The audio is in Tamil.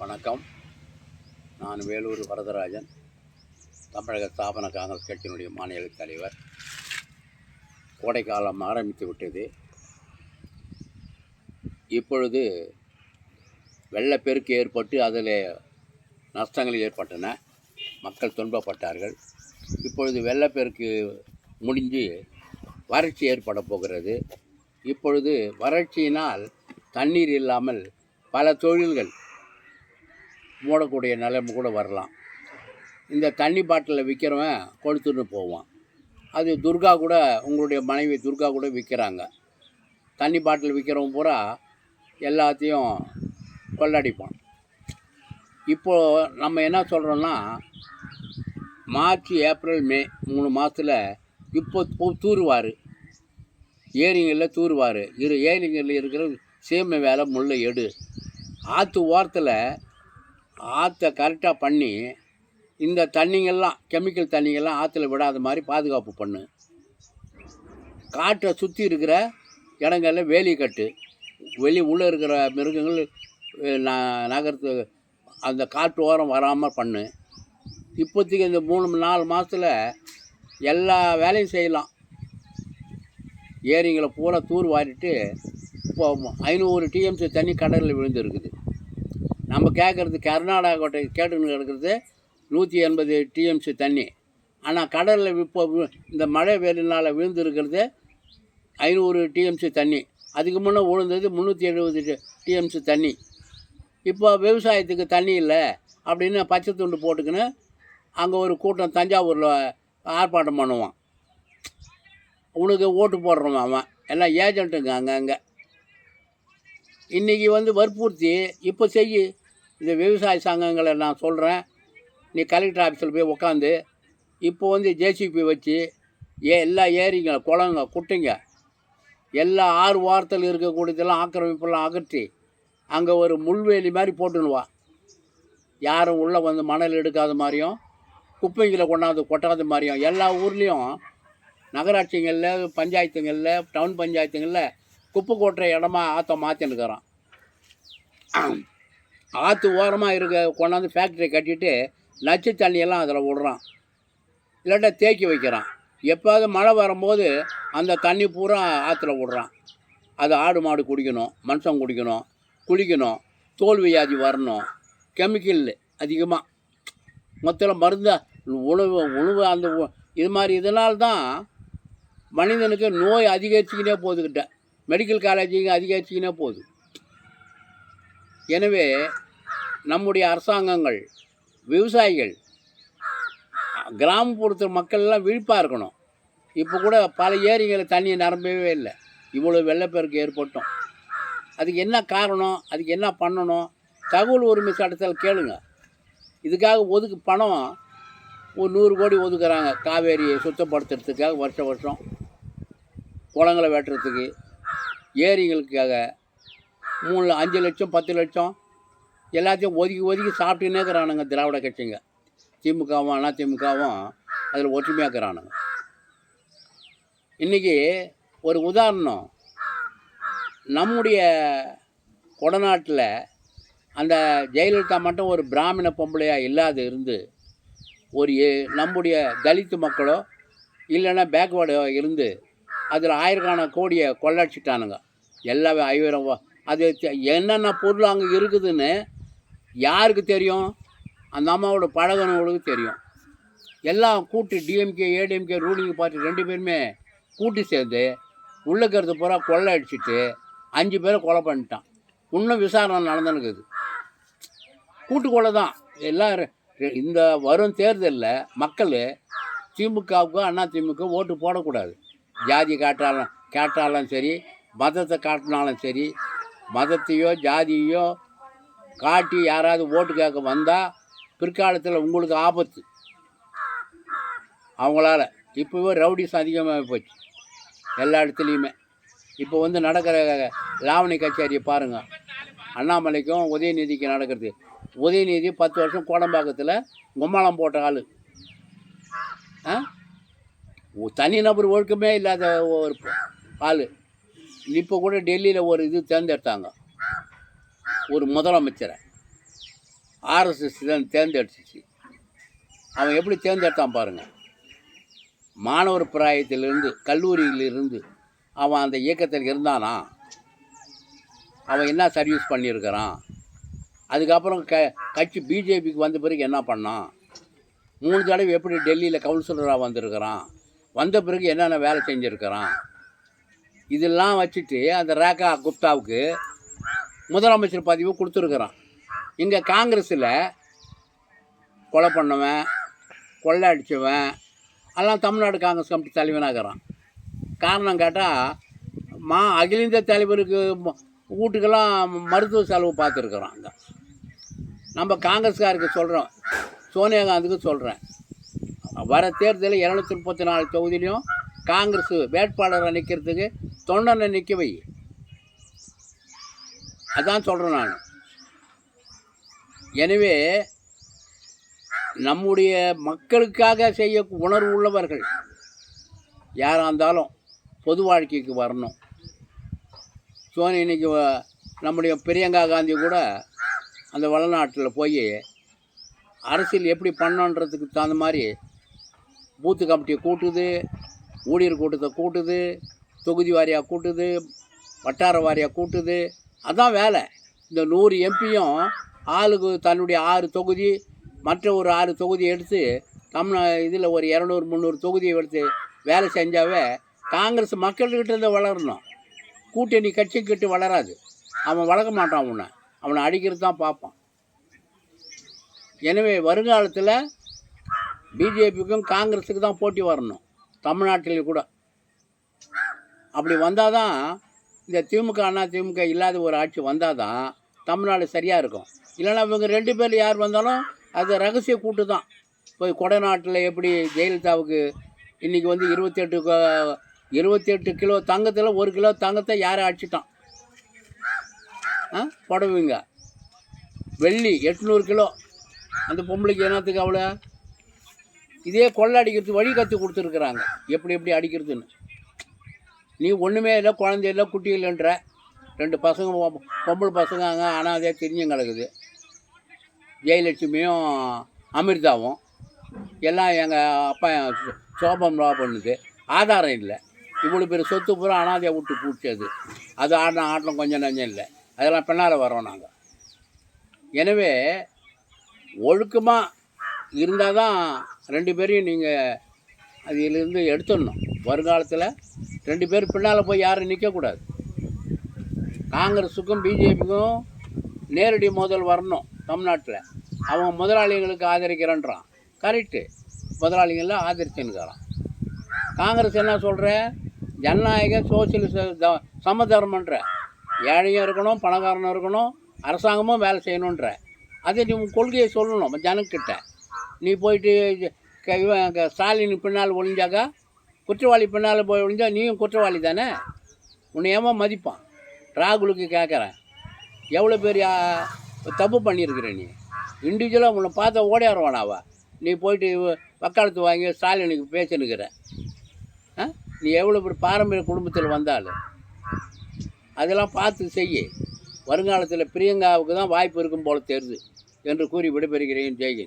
வணக்கம். நான் வேலூர் வரதராஜன் தமிழக ஸ்தாபன காங்கிரஸ் கட்சியினுடைய மாநில தலைவர். கோடைக்காலம் ஆரம்பித்து விட்டது. இப்பொழுது வெள்ளப்பெருக்கு ஏற்பட்டு அதில் நஷ்டங்கள் ஏற்பட்டன. மக்கள் துன்பப்பட்டார்கள். இப்பொழுது வெள்ளப்பெருக்கு முடிஞ்சு வறட்சி ஏற்பட போகிறது. இப்பொழுது வறட்சியினால் தண்ணீர் இல்லாமல் பல தொழில்கள் மூடக்கூடிய நிலைமை கூட வரலாம். இந்த தண்ணி பாட்டிலில் விற்கிறவன் கொளுத்துன்னு போவான். அது துர்கா கூட உங்களுடைய மனைவி துர்கா கூட விற்கிறாங்க தண்ணி பாட்டில் விற்கிறவன் பூரா எல்லாத்தையும் கொள்ளடிப்பான். இப்போது நம்ம என்ன சொல்கிறோன்னா மார்ச் ஏப்ரல் மே மூணு மாதத்தில் இப்போ தூருவார். ஏரிங்களில் தூருவார். இரு ஏரிங்களில் இருக்கிற சீமை வேலை முள்ளை எடு. ஆற்று ஓரத்தில் ஆற்றை கரெக்டாக பண்ணி இந்த தண்ணிங்கள்லாம் கெமிக்கல் தண்ணிங்கெல்லாம் ஆற்றுல விடாத மாதிரி பாதுகாப்பு பண்ணு. காட்டை சுற்றி இருக்கிற இடங்கள்ல வேலி கட்டு. வெளி உள்ளே இருக்கிற மிருகங்கள் ந- நகரத்து அந்த காட்டு ஓரம் வராமல் பண்ணு. இப்போதைக்கு இந்த மூணு நாலு மாதத்தில் எல்லா வேலையும் செய்யலாம். ஏரிங்களை பூரா தூர் வாரிட்டு இப்போ ஐநூறு டிஎம்சி தண்ணி கடலில் விழுந்துருக்குது. நம்ம கேட்குறது கர்நாடகாட்ட கேட்டுன்னு கிடக்கிறது நூற்றி எண்பது டிஎம்சி தண்ணி. ஆனால் கடலில் இப்போ இந்த மழை வெயிலினால் விழுந்துருக்கிறது ஐநூறு டிஎம்சி தண்ணி. அதுக்கு முன்னே விழுந்தது முந்நூற்றி எழுபது டிஎம்சி தண்ணி. இப்போ விவசாயத்துக்கு தண்ணி இல்லை அப்படின்னு பச்சை துண்டு போட்டுக்கின்னு அங்கே ஒரு கூட்டம் தஞ்சாவூரில் ஆர்ப்பாட்டம் பண்ணுவான். உனக்கு ஓட்டு போடுறவன் அவன். எல்லாம் ஏஜென்ட்டுங்க அங்கங்கே இன்றைக்கி வந்து வற்புறுத்தி இப்போ செய்யு இந்த விவசாய சங்கங்களை நான் சொல்கிறேன் நீ கலெக்டர் ஆஃபீஸில் போய் உக்காந்து இப்போ வந்து ஜேசிபி வச்சு ஏ எல்லா ஏரிங்க குளங்க குட்டைங்க எல்லா ஆறு வாரத்தில் இருக்கக்கூடியதெல்லாம் ஆக்கிரமிப்பெல்லாம் அகற்றி அங்கே ஒரு முள்வேலி மாதிரி போட்டுனுவா யாரும் உள்ளே வந்து மணல் எடுக்காத மாதிரியும் குப்பைங்களை கொண்டாந்து கொட்டாத மாதிரியும் எல்லா ஊர்லேயும் நகராட்சிங்களில் பஞ்சாயத்துங்களில் டவுன் பஞ்சாயத்துங்களில் குப்பை கொட்டுற இடமா ஆற்ற மாற்றினுக்கிறான் ஆற்று ஓரமாக இருக்க கொண்டாந்து ஃபேக்ட்ரி கட்டிட்டு நச்சு தண்ணியெல்லாம் அதில் விடுறான். இல்லாட்டா தேக்கி வைக்கிறான். எப்போது மழை வரும்போது அந்த தண்ணி பூரா ஆற்றுல விடுறான். அது ஆடு மாடு குடிக்கணும் மனுஷன் குடிக்கணும் குளிக்கணும் தோல் வியாதி வரணும். கெமிக்கல் அதிகமாக மொத்தத்தில் மருந்த உணவு உணவு அந்த உ- இது மாதிரி இதனால்தான் மனிதனுக்கு நோய் அதிகரிச்சுக்கினே போகுதுக்கிட்ட மெடிக்கல் காலேஜிங்க அதிகரிச்சுக்கினே போகுது. எனவே நம்முடைய அரசாங்கங்கள் விவசாயிகள் கிராமப்புறத்து மக்கள் எல்லாம் விழிப்பாக இருக்கணும். இப்போ கூட பல ஏரிகளில் தண்ணி நிரம்பவே இல்லை. இவ்வளோ வெள்ளப்பெருக்கு ஏற்பட்டோம். அதுக்கு என்ன காரணம்? அதுக்கு என்ன பண்ணணும்? தகவல் உரிமை சட்டத்தில் கேளுங்க. இதுக்காக ஒதுக்கு பணம் ஒரு நூறு கோடி ஒதுக்குறாங்க. காவேரியை சுத்தப்படுத்துறதுக்காக வருஷம் வருஷம் குளங்களை வெட்டுறதுக்கு ஏரிகளுக்காக. மூணு அஞ்சு லட்சம் பத்து லட்சம். எல்லாத்தையும் ஒதுக்கி ஒதுக்கி சாப்பிட்டுன்னே இருக்கிறானுங்க திராவிட கட்சிங்க. திமுகவும் அதிமுகவும் திமுகவும் அதில் ஒற்றுமையாக இருக்கிறானுங்க இன்றைக்கி ஒரு உதாரணம். நம்முடைய கொடநாட்டில் அந்த ஜெயலலிதா மட்டும் ஒரு பிராமண பொம்பளையாக இல்லாத இருந்து ஒரு நம்முடைய தலித்து மக்களோ இல்லைன்னா பேக்வேர்டோ இருந்து அதில் ஆயிரக்கணக்கான கோடியை கொள்ளடிச்சிட்டானுங்க. எல்லா ஐவரம் அது என்னென்ன பொருள் அங்கே இருக்குதுன்னு யாருக்கு தெரியும்? அந்த அம்மாவோட பழகனவங்களுக்கு தெரியும். எல்லாம் கூட்டு டிஎம்கே ஏடிஎம்கே ரூலிங் பார்ட்டி ரெண்டு பேருமே கூட்டி சேர்ந்து உள்ளக்கிறது இருக்கிறது பூரா கொள்ளை அடிச்சிட்டு அஞ்சு பேரை கொலை பண்ணிட்டான். இன்னும் விசாரணை நடந்துனுக்குது கூட்டு கொலை தான். எல்லாம் இந்த வரும் தேர்தலில் மக்கள் திமுகவுக்கு அண்ணா திமுக ஓட்டு போடக்கூடாது. ஜாதி காட்டாலும் கேட்டாலும் சரி மதத்தை காட்டினாலும் சரி மதத்தையோ ஜாதியோ காட்டி யாராவது ஓட்டு கேட்க வந்தால் பிற்காலத்தில் உங்களுக்கு ஆபத்து. அவங்களால. இப்போவே ரவுடிஸ் அதிகமாக போச்சு. எல்லா இடத்துலையுமே. இப்போ வந்து நடக்கிற லாவணி கச்சேரியை பாருங்கள் அண்ணாமலைக்கும் உதயநிதிக்கு நடக்கிறது. உதயநிதி பத்து வருஷம் கோடம்பாக்கத்தில் கும்மாளம் போட்ட ஆள். ஆ? நபர் ஒழுக்கமே இல்லாத ஒரு ஆள். இப்போ கூட டெல்லியில் ஒரு இது தேர்ந்தெடுத்தாங்க. ஒரு முதலமைச்சரை. ஆர்எஸ்எஸ் தான் தேர்ந்தெடுத்துச்சு. அவன் எப்படி தேர்ந்தெடுத்தான் பாருங்கள் மாணவர் பிராயத்திலிருந்து கல்லூரியிலிருந்து அவன் அந்த இயக்கத்தில் இருந்தானா? அவன் என்ன சர்வீஸ் பண்ணியிருக்கிறான்? அதுக்கப்புறம் க கட்சி பிஜேபிக்கு வந்த பிறகு என்ன பண்ணான்? மூணு தடவை எப்படி டெல்லியில் கவுன்சிலராக வந்திருக்கிறான்? வந்த பிறகு என்னென்ன வேலை செஞ்சுருக்கிறான்? இதெல்லாம் வச்சுட்டு அந்த ரேகா குப்தாவுக்கு முதலமைச்சர் பதவி கொடுத்துருக்குறான். இங்கே காங்கிரஸில் கொலை பண்ணவன் கொள்ளை அடித்தவன் எல்லாம் தமிழ்நாடு காங்கிரஸ் கமிட்டி தலைவனாகிறான். காரணம் கேட்டால் மா அகில இந்திய தலைவருக்கு ம- வீட்டுக்கெல்லாம் மருத்துவ செலவு பார்த்துருக்குறோம் அங்கே. நம்ம காங்கிரஸ்காருக்கு சொல்கிறோம் சோனியா காந்திக்கு சொல்கிறேன் வர தேர்தலில் இரநூத்தி முப்பத்தி நாலு தொகுதியிலையும் காங்கிரஸ் வேட்பாளரை நிற்கிறதுக்கு தொண்டனை நிற்க வை. அதான் சொல்கிறேன் நான். எனவே நம்முடைய மக்களுக்காக செய்ய உணர்வு உள்ளவர்கள் யாராக இருந்தாலும் பொது வாழ்க்கைக்கு வரணும். சோனி இன்னைக்கு நம்முடைய பிரியங்கா காந்தி கூட அந்த வளநாட்டில் போய் அரசியல் எப்படி பண்ணணுன்றதுக்கு தகுந்த மாதிரி பூத்து கமிட்டியை கூட்டுது ஊழியர் கூட்டத்தை கூட்டுது தொகுதி வாரியாக கூட்டுது வட்டார வாரியாக கூட்டுது. அதான் வேலை. இந்த நூறு எம்பியும் ஆளுக்கு தன்னுடைய ஆறு தொகுதி மற்ற ஒரு ஆறு தொகுதி எடுத்து தமிழ் இதில் ஒரு இரநூறு முந்நூறு தொகுதியை எடுத்து வேலை செஞ்சாவே காங்கிரஸ் மக்கள்கிட்டேருந்து வளரணும். கூட்டணி கட்சிக்கிட்டு வளராது. அவன் வளர்க்க மாட்டான் உன்னை அவனை அடிக்கிறது தான் பார்ப்பான். எனவே வருங்காலத்தில் பிஜேபிக்கும் காங்கிரஸுக்கு தான் போட்டி வரணும். தமிழ்நாட்டில் கூட. அப்படி வந்தால் தான் இந்த திமுக அண்ணா திமுக இல்லாத ஒரு ஆட்சி வந்தால் தான் தமிழ்நாடு சரியாக இருக்கும். இல்லைன்னா இவங்க ரெண்டு பேர் யார் வந்தாலும் அது ரகசிய கூட்டு தான். போய் கொடநாட்டில் எப்படி ஜெயலலிதாவுக்கு இன்றைக்கி வந்து இருபத்தெட்டு இருபத்தெட்டு கிலோ தங்கத்தில் ஒரு கிலோ தங்கத்தை யாரை அடிச்சிட்டான்? ஆ? புடவைங்க. வெள்ளி எட்நூறு கிலோ. அந்த பொம்பளைக்கு என்னத்துக்கு அவ்வளோ இதே கொள்ளை அடிக்கிறதுக்கு வழி கற்று கொடுத்துருக்குறாங்க. எப்படி எப்படி அடிக்கிறதுன்னு. நீ ஒன்றுமே இல்லை குழந்தை இல்லை குட்டி இல்லைன்ற. ரெண்டு பசங்க பொம்பளை பசங்க அங்கே அனாதையாக தெரிஞ்சு கிடக்குது. ஜெயலட்சுமியும் அமிர்தாவும். எல்லாம் எங்கள் அப்பா சோபம் லா பண்ணுது. ஆதாரம் இல்லை. இவ்வளோ பேர் சொத்து பூரா அனாதையாக விட்டு பூச்சது அது ஆடின ஆட்டம் கொஞ்சம் நஞ்சம் இல்லை. அதெல்லாம் பின்னால் வரோம் நாங்கள் எனவே ஒழுக்கமாக இருந்தால் தான் ரெண்டு பேரையும் நீங்கள் அதிலிருந்து எடுத்துடணும். வருங்காலத்தில் ரெண்டு பேர் பின்னால் போய் யாரும் நிற்கக்கூடாது காங்கிரஸுக்கும் பிஜேபிக்கும் நேரடி மோதல் வரணும் தமிழ்நாட்டில். அவன் முதலாளிகளுக்கு ஆதரிக்கிறன்றான். கரெக்டு முதலாளிகளை ஆதரிச்சுன்னுக்கிறான். காங்கிரஸ் என்ன சொல்கிற ஜனநாயக சோசியலிச த- சமதர்மன்ற ஏழையும் இருக்கணும் பணக்காரனும் இருக்கணும் அரசாங்கமும் வேலை செய்யணுன்ற. அதை நீ உன் கொள்கையை சொல்லணும் ஜனக்கிட்ட. நீ போயிட்டு இவன் ஸ்டாலின் பின்னால் ஒழிஞ்சாக்கா குற்றவாளி பின்னால் போய் ஒளிஞ்சா நீயும் குற்றவாளி தானே? உன்னை ஏமா மதிப்பான்? ராகுலுக்கு கேட்குறேன் எவ்வளோ பெரிய தப்பு பண்ணியிருக்கிற நீ? இண்டிவிஜுவலாக உன்னை பார்த்தா ஓடியாருவானாவா நீ போயிட்டு வக்காலத்து வாங்கி ஸ்டாலினுக்கு பேசினுக்கிற. ஆ? நீ எவ்வளோ பெரிய பாரம்பரிய குடும்பத்தில் வந்தாலும் அதெல்லாம் பார்த்து செய்ய. வருங்காலத்தில் பிரியங்காவுக்கு தான் வாய்ப்பு இருக்கும் போல தெரியுது என்று கூறி விடைபெறுகிறேன். ஜெய்கின்